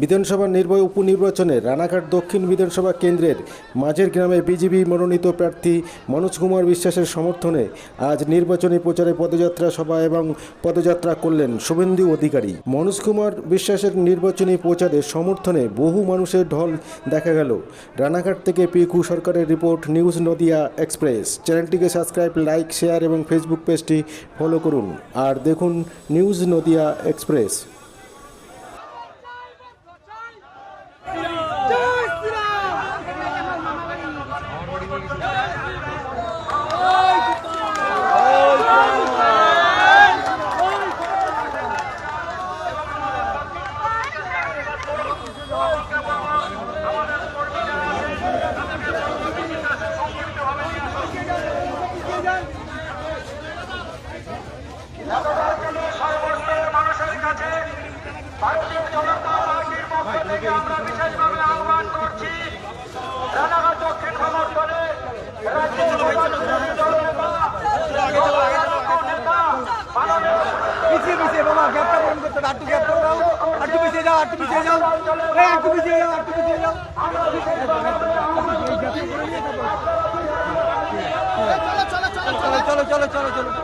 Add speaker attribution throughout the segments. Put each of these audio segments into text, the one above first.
Speaker 1: বিধানসভা নির্বাচন উপনির্বাচনে রানাঘাট দক্ষিণ বিধানসভা কেন্দ্রের মাঝের গ্রামে বিজেপি মনোনীত প্রার্থী মনোজ কুমার বিশ্বাসের সমর্থনে আজ নির্বাচনী প্রচারে পদযাত্রা সভা এবং পদযাত্রা করলেন শুভেন্দু অধিকারী। মনোজ কুমার বিশ্বাসের নির্বাচনী প্রচারে সমর্থনে বহু মানুষের ঢল দেখা গেল। রানাঘাট থেকে পিকু সরকারের রিপোর্ট, নিউজ নদিয়া এক্সপ্রেস। চ্যানেলটিকে সাবস্ক্রাইব, লাইক, শেয়ার এবং ফেসবুক পেজটি ফলো করুন। আর দেখুন নিউজ নদিয়া এক্সপ্রেস
Speaker 2: সর্বস্তরের মানুষের কাছে ভারতীয় জনতা পার্টির পক্ষ থেকে আমরা বিশেষভাবে আহ্বান করছি রানাঘাট দক্ষিণ সমর্থনে রাজ্যের প্রধানমন্ত্রী দলনেতা, নেতা, মাননীয়
Speaker 3: পিছিয়ে পিছিয়ে বাবা গ্যাপটা পূরণ করতে হবে। আটটু গ্যাপ করে দাও আটটু পিছিয়ে যাও আটটু পিছিয়ে যাও এই আটটু পিছিয়ে যাও আটটু পিছিয়ে যাও চলো চলো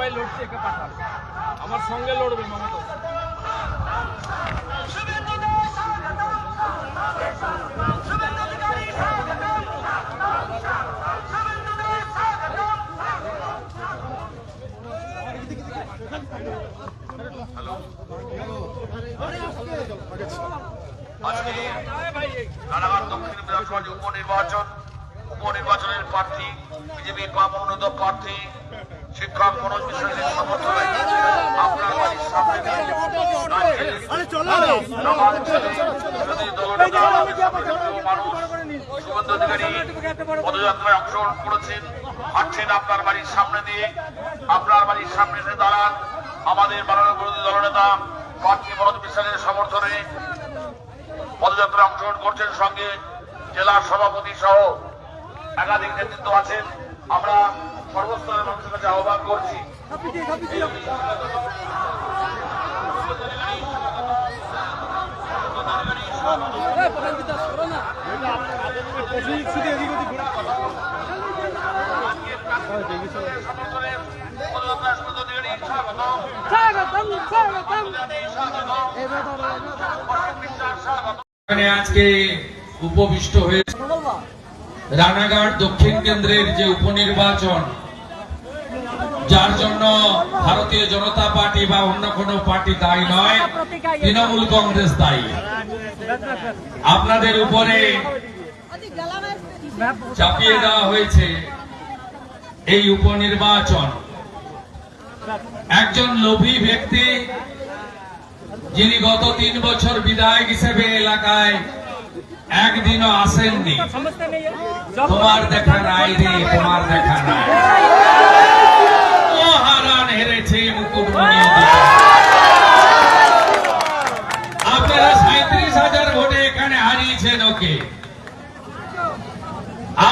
Speaker 4: বিধানসভায় লড়ছি, একে পাঠাবো আমার সঙ্গে লড়বে মমতা।
Speaker 2: উপনির্বাচন, উপনির্বাচনের প্রার্থী, বিজেপির বা মনোনীত প্রার্থী শিক্ষক মনোজ বিশ্বাসের সমর্থনে আপনার বাড়ির সামনে পদযাত্রায় অংশগ্রহণ করেছেন। হাঁটছেন আপনার বাড়ির সামনে দিয়ে। আপনার বাড়ির সামনে এসে দাঁড়ান। আমাদের মাননীয় বিরোধী দলনেতা প্রার্থী মনোজ বিশ্বাসের সমর্থনে পদযাত্রায় অংশগ্রহণ করছেন সঙ্গে জেলার সভাপতি সহ একাধিক নেতৃত্ব আছেন। আমরা সর্বস্তরের মানুষের কাছে আহ্বান করছি।
Speaker 4: আজকে উপবিষ্ট হয়ে রানাঘাট দক্ষিণ কেন্দ্রের যে উপনির্বাচন যার জন্য ভারতীয় জনতা পার্টি বা অন্য কোনো পার্টি দায়ী নয়, তৃণমূল কংগ্রেস দায়ী। আপনাদের উপরে চাপিয়ে দেওয়া হয়েছে এই উপনির্বাচন। একজন লোভী ব্যক্তি, যিনি গত তিন বছর বিধায়ক হিসেবে এলাকায় একদিনও আসেননি। তোমার দেখা নাই তোমার দেখা নাই। অধিকারী। আপনারা সাঁত্রিশ হাজার ভোটে এখানে হারিয়েছেন, ওকে।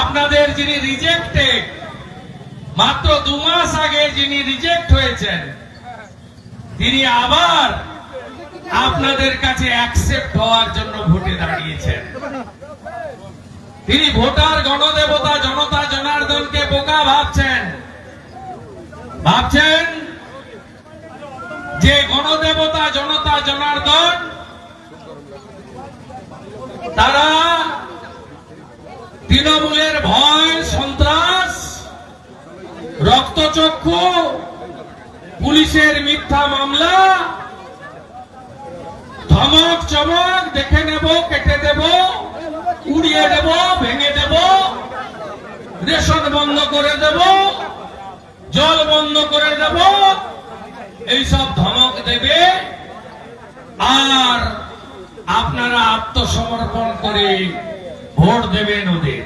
Speaker 4: আপনাদের যিনি রিজেক্টেড মাত্র দু মাস আগে যিনি রিজেক্ট হয়েছেন, তিনি আবার আপনাদের কাছে অ্যাকসেপ্ট হওয়ার জন্য ভোটে দাঁড়িয়েছেন। তিনি ভোটার, গণদেবতা, জনতা, জনার্দনকে বোকা ভাবছেন। ভাবছেন যে গণদেবতা, জনতা, জনার্দন, তারা তৃণমূলের ভয়, সন্ত্রাস, রক্তচক্ষু, পুলিশের মিথ্যা মামলা, ধমক, চমক, দেখে নেব, কেটে দেব, উড়িয়ে দেব, ভেঙে দেব, রেশন বন্ধ করে দেব, জল বন্ধ করে দেব এইসব ধমক দেবে আর আপনারা আত্মসমর্পণ করে ভোট দেবেন ওদের।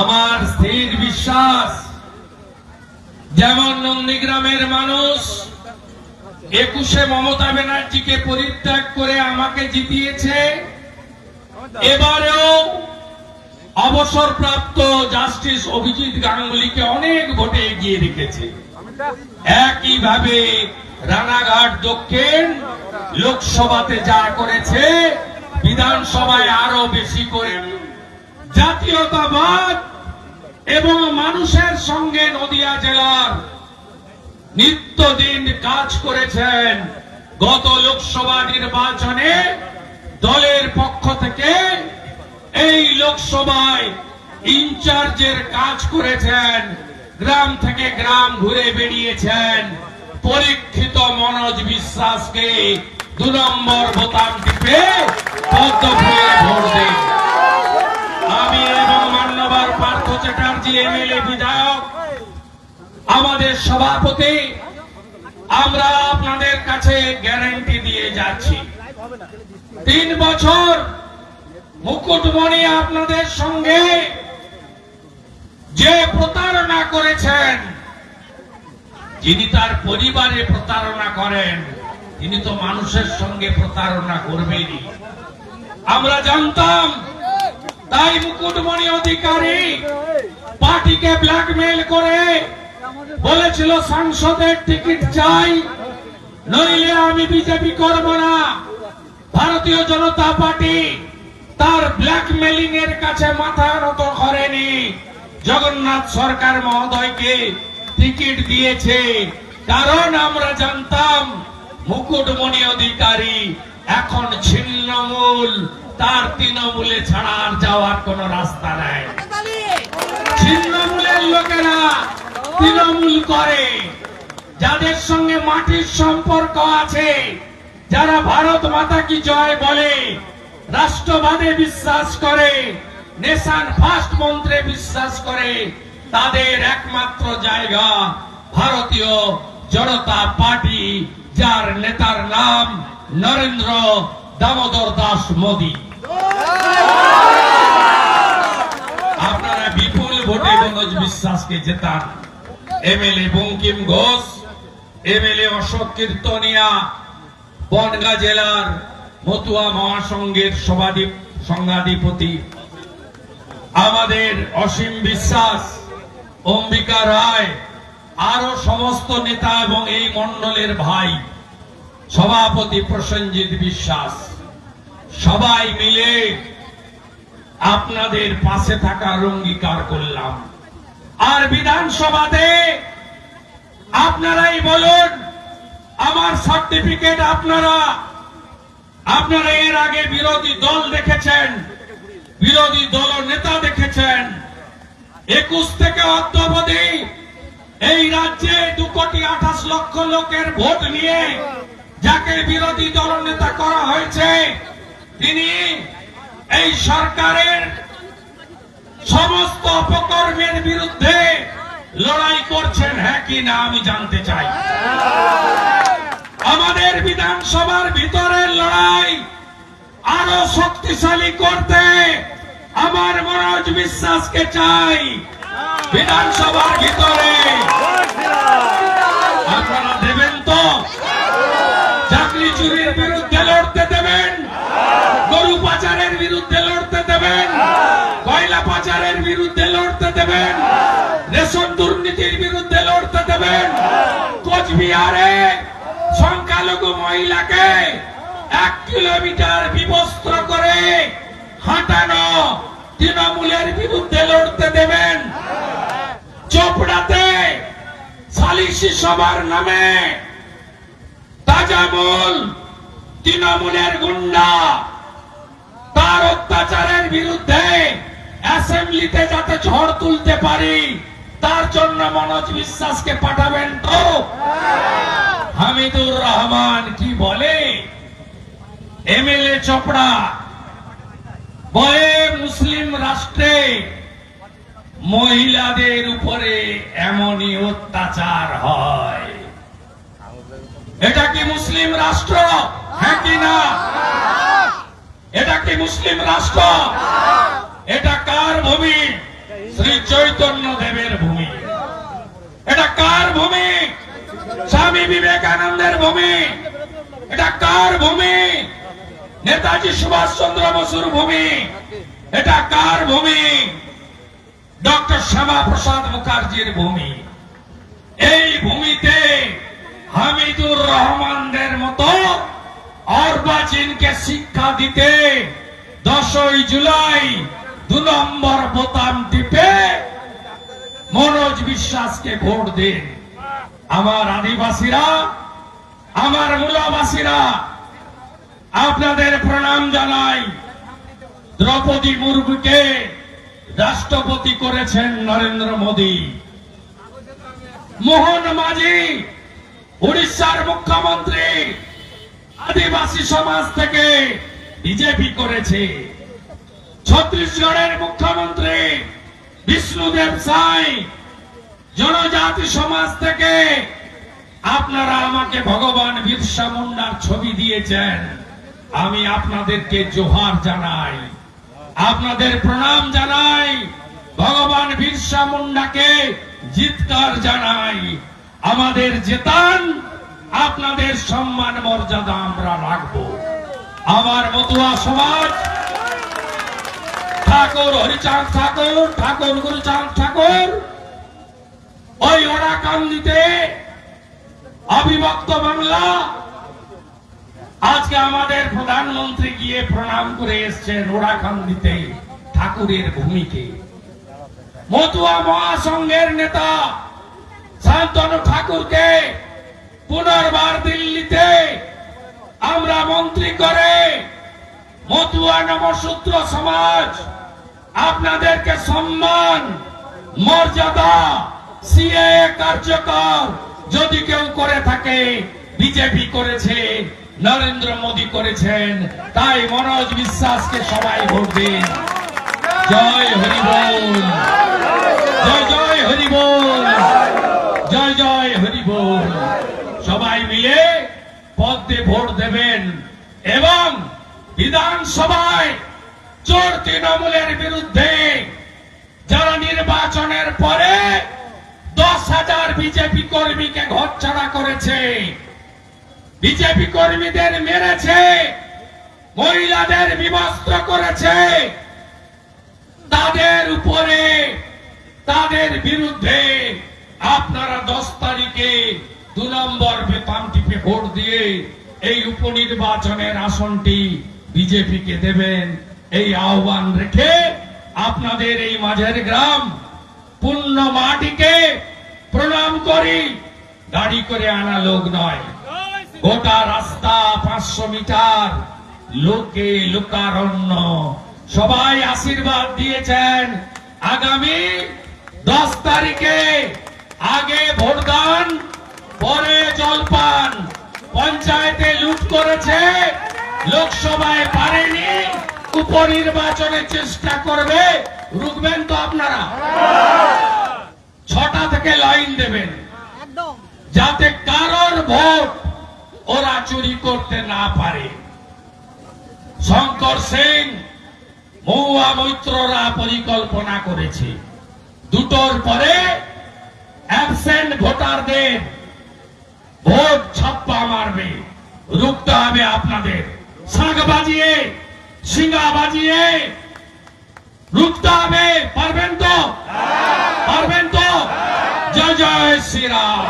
Speaker 4: আমার স্থির বিশ্বাস, যেমন নন্দীগ্রামের মানুষ একুশে মমতা ব্যানার্জিকে পরিত্যাগ করে আমাকে জিতিয়েছে, এবারেও অবসরপ্রাপ্ত জাস্টিস অভিজিৎ গাঙ্গুলিকে অনেক ভোটে এগিয়ে রেখেছে। একইভাবে রানাঘাট দক্ষিণ লোকসভাতে যা করেছে, বিধানসভায় আরও বেশি করে। জাতীয়তাবাদ এবং মানুষের সঙ্গে নদিয়া জেলার নিত্যদিন কাজ করেছেন গত লোকসভা নির্বাচনে দলের পক্ষ থেকে এই লোকসভায় ইনচার্জের কাজ করেছেন গ্রাম থেকে গ্রাম ঘুরে বেরিয়েছেন পরীক্ষিত মনোজ বিশ্বাসকে দু নম্বর বোতাম টিপে আমি এবং মান্যবর পার্থ চ্যাটার্জি, এমএলএ বিধায়ক, আমাদের সভাপতি, আমরা আপনাদের কাছে গ্যারান্টি দিয়ে যাচ্ছি। তিন বছর মুকুটমণি আপনাদের সঙ্গে যে প্রতারণা করেছেন, যিনি তার পরিবারে প্রতারণা করেন, তিনি তো মানুষের সঙ্গে প্রতারণা করবেনই। আমরা জানতাম, তাই মুকুটমণি অধিকারী পার্টিকে ব্ল্যাকমেল করে বলেছিল, সাংসদের টিকিট চাই, নইলে আমি বিজেপি করব না। ভারতীয় জনতা পার্টি তার ব্ল্যাকমেলিং এর কাছে মাথা নত করেনি। জগন্নাথ সরকার মহোদয়কে টিকিট দিয়েছে। কারণ আমরা জানতাম মুকুটমণি অধিকারী এখন ছিন্নমূল, তার তৃণমূলে ছাড়া আর যাওয়ার কোন রাস্তা নাই। ছিন্নমূলের লোকেরা তৃণমূল করে। যাদের সঙ্গে মাটির সম্পর্ক আছে, যারা ভারত মাতা কি জয় বলে, রাষ্ট্রবাদে বিশ্বাস করে নেশান ফার্স্ট মন্ত্রে বিশ্বাস করে তাদের একমাত্র জায়গা ভারতীয় জনতা পার্টি, যার নেতার নাম নরেন্দ্র দামোদর দাস মোদী। আপনারা বিপুল ভোটে মনোজ বিশ্বাসকে জেতান। এমএলএ বঙ্কিম ঘোষ, এমএলএ অশোক কীর্তনিয়া, বনগা জেলার মতুয়া মহাসংঘের সভাধি সংঘাধিপতি আমাদের অসীম বিশ্বাস, অম্বিকা রায়, আরও সমস্ত নেতা এবং এই মন্ডলের ভাই, সভাপতি প্রসেনজিৎ বিশ্বাস। সবাই মিলে আপনাদের পাশে থাকার অঙ্গীকার করলাম। আর বিধানসভাতে আপনারাই বলুন, আমার সার্টিফিকেট আপনারা আপনারা এর আগে বিরোধী দল দেখেছেন। বিরোধী দল নেতা দেখেছেন। একুশ থেকে অদ্যাবধি এই রাজ্যে দু কোটি আঠাশ লক্ষ লোকের ভোট নিয়ে যাকে বিরোধী দল নেতা করা হয়েছে, তিনি এই সরকারের সমস্ত অপকর্মের বিরুদ্ধে লড়াই করছেন হ্যাঁ কি না আমি জানতে চাই। আমাদের বিধানসভার ভিতরের লড়াই শক্তিশালী করতে আমার মনোজ বিশ্বাসকে চাই। বিধানসভার ভিতরে। আপনারা দেবেন তো? চাকরি চুরির বিরুদ্ধে লড়তে দেবেন। গরু পাচারের বিরুদ্ধে লড়তে দেবেন। কয়লা পাচারের বিরুদ্ধে লড়তে দেবেন। রেশন দুর্নীতির বিরুদ্ধে লড়তে দেবেন। কোচবিহারে সংখ্যালঘু মহিলাকে এক কিলোমিটার বিবস্ত্র করে হাঁটানো তৃণমূলের বিরুদ্ধে লড়তে দেবেন। চোপড়াতে সালিসি সভার নামে তাজামুল তৃণমূলের গুন্ডা তার অত্যাচারের বিরুদ্ধে অ্যাসেম্বলিতে যাতে ঝড় তুলতে পারি, তার জন্য মনোজ বিশ্বাসকে পাঠাবেন তো? হামিদুর রহমান কি বলে? এমএলএ চপড়া বলে মুসলিম রাষ্ট্রে মহিলাদের উপরে এমনই অত্যাচার হয়। এটা কি মুসলিম রাষ্ট্র? হ্যাঁ না? এটা কি মুসলিম রাষ্ট্র? এটা কার ভূমি? শ্রী চৈতন্য দেবের ভূমি। এটা কার ভূমি? স্বামী বিবেকানন্দের ভূমি। এটা কার ভূমি? নেতাজি সুভাষ চন্দ্র বসুর ভূমি। এটা কার ভূমি? ডক্টর শ্যামা প্রসাদ মুখার্জির ভূমি। এই ভূমিতে হামিদুর রহমানদের মতো অর্বাচীনকে শিক্ষা দিতে দশই জুলাই দু নম্বর বোতাম টিপে মনোজ বিশ্বাসকে ভোট দিন আমার আদিবাসীরা, আমার মূলাবাসীরা, আপনাদের প্রণাম জানাই। দ্রৌপদী মুর্মুকে রাষ্ট্রপতি করেছেন নরেন্দ্র মোদী। মোহন মাঝি, উড়িষ্যার মুখ্যমন্ত্রী, আদিবাসী সমাজ থেকে বিজেপি করেছে। ছত্তিশগড়ের মুখ্যমন্ত্রী বিষ্ণুদেব সাই, জনজাতি সমাজ থেকে আপনারা আমাকে ভগবান বিরসা মুন্ডার ছবি দিয়েছেন। আমি আপনাদেরকে জোহার জানাই, আপনাদের প্রণাম জানাই, ভগবান বিরসা মুন্ডাকে জিতকার জানাই। আমাদের জেতান, আপনাদের সম্মান মর্যাদা আমরা রাখব। আমার মতুয়া সমাজ, ঠাকুর হরিচাঁদ ঠাকুর ঠাকুর গুরুচাঁদ ঠাকুর, ওই ওরাকান্দিতে অবিভক্ত বাংলা আজকে আমাদের প্রধানমন্ত্রী গিয়ে প্রণাম করে এসছেন ওরাকান্দিতে ঠাকুরের ভূমিকে মতুয়া মহাসংঘের নেতা শান্তনু ঠাকুরকে পুনর্বার দিল্লিতে আমরা মন্ত্রী করে মতুয়া নবসূত্র সমাজ, আপনাদেরকে সম্মান, মর্যাদা সিএ কার্যকর যদি কেউ করে থাকে, বিজেপি করেছে। নরেন্দ্র মোদী করেছেন, তাই মনোজ বিশ্বাসকে সবাই ভোট দিন। জয় হরি বল। জয় জয় হরি বল। জয় জয় হরি বল। সবাই মিলে পদ্মে ভোট দেবেন এবং বিধানসভায় চোর তৃণমূলের বিরুদ্ধে যারা নির্বাচনের পরে দশ হাজার বিজেপি কর্মীকে ঘরছাড়া করেছে বিজেপি কর্মীদের মেরেছে, মহিলাদের বিবস্ত্র করেছে। তাদের উপরে, তাদের বিরুদ্ধে আপনারা দশ তারিখে দু নম্বর বেতন ভোট দিয়ে এই উপনির্বাচনের আসনটি বিজেপিকে দেবেন। এই আহ্বান রেখে আপনাদের এই মাঝের গ্রাম পূর্ণ মাটিকে প্রণাম করি। গাড়ি করে আনা লোক নয়। গোটা রাস্তা পাঁচশো মিটার। লোকে লোকারণ্য। সবাই আশীর্বাদ দিয়েছেন। আগামী দশ তারিখে আগে ভোটদান পরে জলপান। পঞ্চায়েতে লুট করেছে লোকসভায় পারেনি উপনির্বাচনের চেষ্টা করবে। রুখবেন তো আপনারা। ছটা থেকে লাইন দেবেন। যাতে কারোর ভোট চুরি করতে না পারে। শঙ্কর সিং মহুয়া মৈত্ররা পরিকল্পনা করেছে। দুটোর পরে অ্যাবসেন্ট ভোটারদের ভোট ছাপ্পা মারবে। রুখতে হবে আপনাদের। শাঁখ বাজিয়ে সিঙ্গা বাজিয়ে রুখতে হবে। পারবেন তো? পারবেন তো? জয় জয় শ্রীরাম।